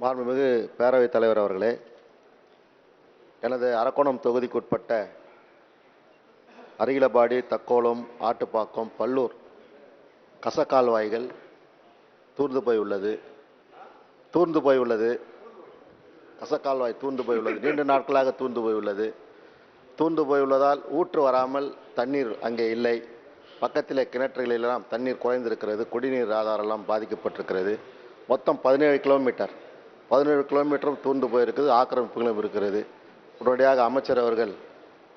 மாண்புமிகு பேரவைத் தலைவர் அவர்களே எனது அரக்கோணம் தொகுதிக்குட்பட்ட அருகிலபாடி தக்கோலம் ஆட்டுப்பாக்கம் பல்லூர் கசக்கால்வாய்கள் தூர்ந்து போய் உள்ளது தூர்ந்து போய் உள்ளது கசக்கால்வாய் தூர்ந்து போய் உள்ளது நீண்ட நாட்களாக தூர்ந்து போய் உள்ளது தூர்ந்து போய் உள்ளதால் ஊற்று வராமல் தண்ணீர் அங்கே இல்லை. பக்கத்திலே கிணற்றுகளிலெல்லாம் தண்ணீர் குறைந்திருக்கிறது. குடிநீர் ஆதாரம்லாம் பாதிக்கப்பட்டிருக்கிறது. மொத்தம் பதினேழு கிலோமீட்டர். பதினேழு கிலோமீட்டரும் தூர்ந்து போயிருக்குது ஆக்கிரமிப்புகளும் இருக்கிறது. உடனடியாக அமைச்சர் அவர்கள்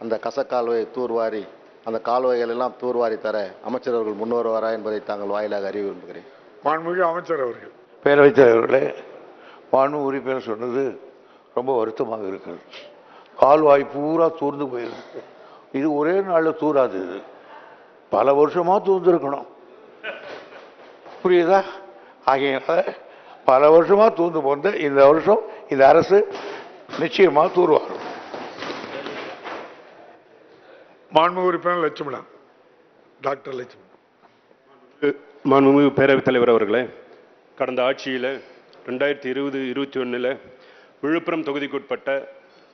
அந்த கசக்கால்வாயை தூர்வாரி அந்த கால்வாய்கள் எல்லாம் தூர்வாரி தர அமைச்சர் அவர்கள் முன் வருவாரா என்பதை தாங்கள் வாயிலாக அறிய விரும்புகிறேன். மாண்புமிகு அமைச்சர் அவர்கள். பேரவைத் தலைவர்களே மாண்பு உறுப்பினர் சொன்னது ரொம்ப வருத்தமாக இருக்கிறது. கால்வாய் பூரா தூர்ந்து போயிருக்கு. இது ஒரே நாளில் தூராது இது. பல வருஷமா தூர்ந்துருக்கணும். புரியுதா? ஆகையினால பல வருஷமா தூர்ந்து போந்த இந்த வருஷம் இந்த அரசு நிச்சயமா தூர்வாரும். மாண்புமிகு உறுப்பினர் லட்சுமணன் டாக்டர் லட்சுமணன் மாண்புமிகு பேரவைத் தலைவர் அவர்களே கடந்த ஆட்சியில் ரெண்டாயிரத்தி இருபது இருபத்தி ஒன்றில் விழுப்புரம் தொகுதிக்குட்பட்ட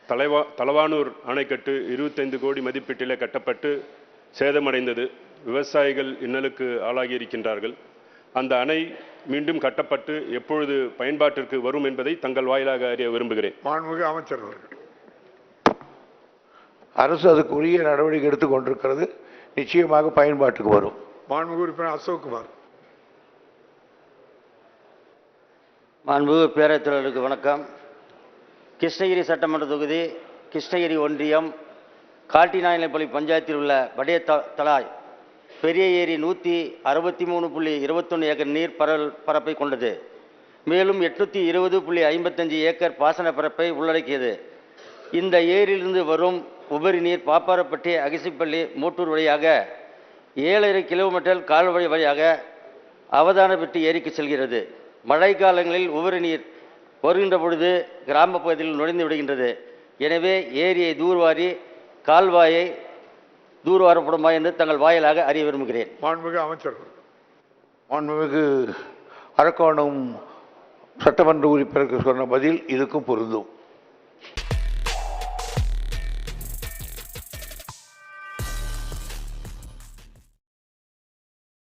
தலைவா தலவானூர் அணைக்கட்டு இருபத்தைந்து கோடி மதிப்பீட்டில் கட்டப்பட்டு சேதமடைந்தது. விவசாயிகள் இன்னலுக்கு ஆளாகி இருக்கின்றார்கள் அந்த அணை மீண்டும் கட்டப்பட்டு எப்பொழுது பயன்பாட்டிற்கு வரும் என்பதை தங்கள் வாயிலாக அறிய விரும்புகிறேன். மாண்புமிகு அமைச்சர் அவர்கள். அரசு அதுக்கு உரிய நடவடிக்கை எடுத்துக் கொண்டிருக்கிறது. நிச்சயமாக பயன்பாட்டுக்கு வரும். மாண்புமிகு உறுப்பினர் அசோக்குமார். மாண்புமிகு பேரவைத் தலைவருக்கு வணக்கம். கிருஷ்ணகிரி சட்டமன்ற தொகுதி கிருஷ்ணகிரி ஒன்றியம் காட்டிநாயனப்பள்ளி பஞ்சாயத்தில் உள்ள வடைய த தலாய் பெரிய ஏரி நூற்றி அறுபத்தி மூணு புள்ளி இருபத்தொன்று ஏக்கர் நீர் பரல் பரப்பை கொண்டது. மேலும் எட்நூற்றி இருபது புள்ளி ஐம்பத்தஞ்சு ஏக்கர் பாசன பரப்பை உள்ளடக்கியது. இந்த ஏரியிலிருந்து வரும் உபரி நீர் பாப்பாரப்பட்டி அகிசிப்பள்ளி மூட்டூர் வழியாக ஏழரை கிலோமீட்டர் கால்வழி வழியாக அவதானப்பட்டி ஏரிக்கு செல்கிறது. மழை காலங்களில் உபரி நீர் வருகின்ற பொழுது கிராம பகுதியில் நுழைந்து விடுகின்றது. எனவே ஏரியை தூர்வாரி கால்வாயை தூர்வாரப்படுமா என்று தங்கள் வாயிலாக அறிய விரும்புகிறேன். மாண்புமிகு அமைச்சர். மாண்புமிகு அரக்கோணம் சட்டமன்ற உறுப்பினருக்கு சொன்ன பதில் இதுக்கும் பொருந்தும்.